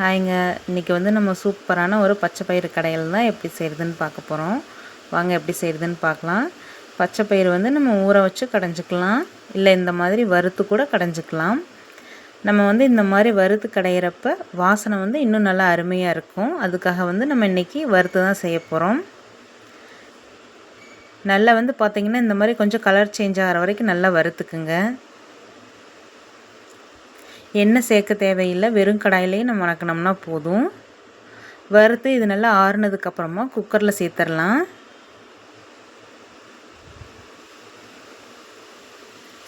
ஹாய்ங்க இன்றைக்கி வந்து நம்ம சூப்பரான ஒரு பச்சை பயிறு கடையில் தான் எப்படி செய்கிறதுன்னு பார்க்க போகிறோம் வாங்க எப்படி செய்கிறதுன்னு பார்க்கலாம். பச்சை பயிறு வந்து நம்ம ஊற வச்சு கடைஞ்சிக்கலாம். இல்லை இந்த மாதிரி வறுத்து கூட கடைஞ்சிக்கலாம். நம்ம வந்து இந்த மாதிரி வறுத்து கடையிறப்ப வாசனை வந்து இன்னும் நல்லா அருமையாக இருக்கும். அதுக்காக வந்து நம்ம இன்றைக்கி வறுத்து தான் செய்ய போகிறோம் நல்லா வந்து பார்த்திங்கன்னா இந்த மாதிரி கொஞ்சம் கலர் சேஞ்ச் ஆகிற வரைக்கும் நல்லா வறுத்துக்குங்க. எண்ணெய் சேர்க்க தேவையில்லை. வெறும் கடாயிலேயே நம்ம வணக்கினோம்னா போதும். வறுத்து இது நல்லா ஆறுனதுக்கப்புறமா குக்கரில் சேர்த்துடலாம்.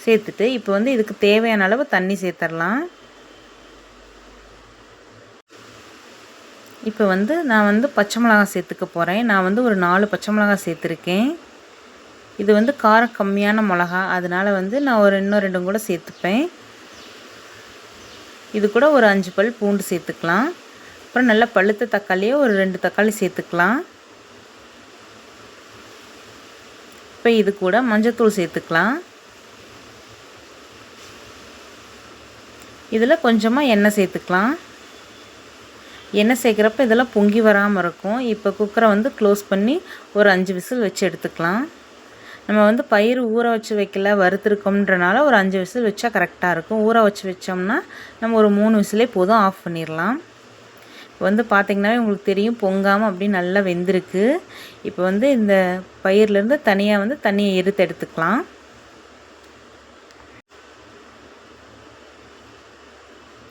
சேர்த்துட்டு இப்போ வந்து இதுக்கு தேவையான அளவு தண்ணி சேர்த்துடலாம். இப்போ வந்து நான் வந்து பச்சை மிளகா சேர்த்துக்க போகிறேன் நான் வந்து ஒரு நாலு பச்சை மிளகா சேர்த்துருக்கேன். இது வந்து காரம் கம்மியான மிளகா அதனால் வந்து நான் ஒரு இன்னும் ரெண்டும் கூட சேர்த்துப்பேன். இது கூட ஒரு அஞ்சு பல் பூண்டு சேர்த்துக்கலாம். அப்புறம் நல்லா பழுத்த தக்காளியே ஒரு ரெண்டு தக்காளி சேர்த்துக்கலாம். இப்போ இது கூட மஞ்சத்தூள் சேர்த்துக்கலாம். இதில் கொஞ்சமாக எண்ணெய் சேர்த்துக்கலாம். எண்ணெய் சேர்க்குறப்ப இதெல்லாம் பொங்கி வராமல் இருக்கும். இப்போ குக்கரை வந்து க்ளோஸ் பண்ணி ஒரு அஞ்சு விசில் வச்சு எடுத்துக்கலாம். நம்ம வந்து பயிர் ஊற வச்சு வைக்கல வறுத்துருக்கோம்ன்றனால ஒரு அஞ்சு விசில் வச்சா கரெக்டாக இருக்கும். ஊற வச்சு வச்சோம்னா நம்ம ஒரு மூணு விசிலே போதும் ஆஃப் பண்ணிடலாம். இப்போ வந்து பார்த்திங்கனாவே உங்களுக்கு தெரியும் பொங்காமல் அப்படி நல்லா வெந்திருக்கு. இப்போ வந்து இந்த பயிர்லேருந்து தனியாக வந்து தண்ணியை எரித்து எடுத்துக்கலாம்.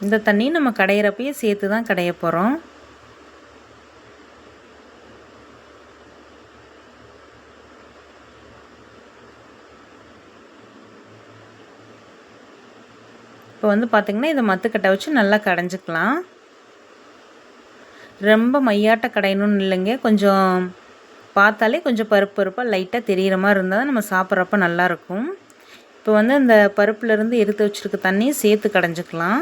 இந்த தண்ணியும் நம்ம கடையிறப்பையும் சேர்த்து தான் கடைய போகிறோம் இப்போ வந்து பார்த்திங்கன்னா இதை மத்துக்கட்டை வச்சு நல்லா கடைஞ்சிக்கலாம். ரொம்ப மையாட்ட கடையணும்னு இல்லைங்க. கொஞ்சம் பார்த்தாலே கொஞ்சம் பருப்பு பருப்பாக லைட்டாக தெரிகிற மாதிரி இருந்தால் தான் நம்ம சாப்பிட்றப்ப நல்லாயிருக்கும். இப்போ வந்து அந்த பருப்புலேருந்து எடுத்து வச்சுருக்க தண்ணியை சேர்த்து கடைஞ்சிக்கலாம்.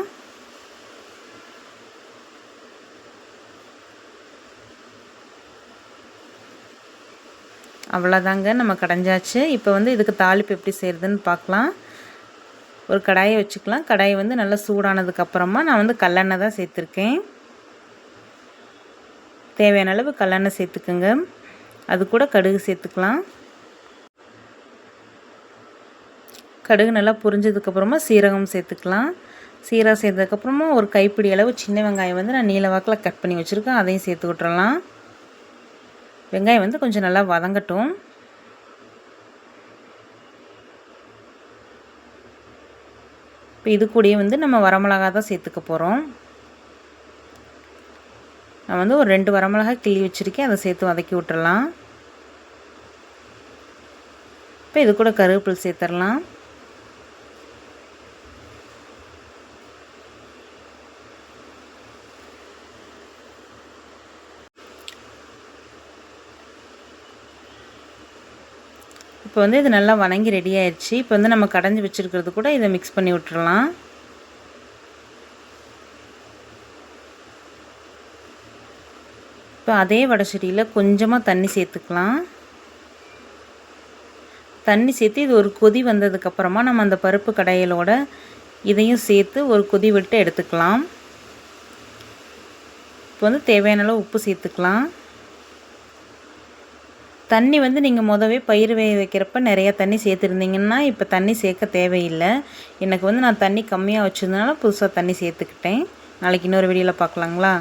அவ்வளோதாங்க நம்ம கடைஞ்சாச்சு. இப்போ வந்து இதுக்கு தாளிப்பு எப்படி செய்கிறதுன்னு பார்க்கலாம். ஒரு கடாயை வச்சுக்கலாம். கடாயை வந்து நல்லா சூடானதுக்கப்புறமா நான் வந்து கல்லெண்ணெய் தான் சேர்த்துருக்கேன். தேவையான அளவு கல்லெண்ணெய் சேர்த்துக்குங்க. அது கூட கடுகு சேர்த்துக்கலாம். கடுகு நல்லா புரிஞ்சதுக்கப்புறமா சீரகம் சேர்த்துக்கலாம். சீரகம் சேர்த்ததுக்கப்புறமா ஒரு கைப்பிடி அளவு சின்ன வெங்காயம் வந்து நான் நீல வாக்கில் கட் பண்ணி வச்சுருக்கேன். அதையும் சேர்த்து விட்டுறலாம். வெங்காயம் வந்து கொஞ்சம் நல்லா வதங்கட்டும். இப்போ இது கூடயே வந்து நம்ம வரமிளகா தான் சேர்த்துக்க போகிறோம் நான் வந்து ஒரு ரெண்டு வரமிளகா கிள்ளி வச்சுருக்கேன். அதை சேர்த்து வதக்கி விட்டுறலாம். இப்போ இது கூட கருவேப்பில் சேர்த்துடலாம். இப்போ வந்து இது நல்லா வணங்கி ரெடி ஆயிடுச்சு. இப்போ வந்து நம்ம கடைஞ்சி வச்சுருக்கிறது கூட இதை மிக்ஸ் பண்ணி விட்டுறலாம். இப்போ அதே வடச்சட்டியில் கொஞ்சமாக தண்ணி சேர்த்துக்கலாம். தண்ணி சேர்த்து இது ஒரு கொதி வந்ததுக்கப்புறமா நம்ம அந்த பருப்பு கடையலோட இதையும் சேர்த்து ஒரு கொதி விட்டு எடுத்துக்கலாம். இப்போ வந்து தேவையான அளவு உப்பு சேர்த்துக்கலாம். தண்ணி வந்து நீங்கள் மொதவே பயிர் வேக வைக்கிறப்ப நிறையா தண்ணி சேர்த்துருந்தீங்கன்னா இப்போ தண்ணி சேர்க்க தேவையில்லை. எனக்கு வந்து நான் தண்ணி கம்மியாக வச்சுருந்தனால புதுசாக தண்ணி சேர்த்துக்கிட்டேன். நாளைக்கு இன்னொரு வீடியோவில் பார்க்கலாங்களா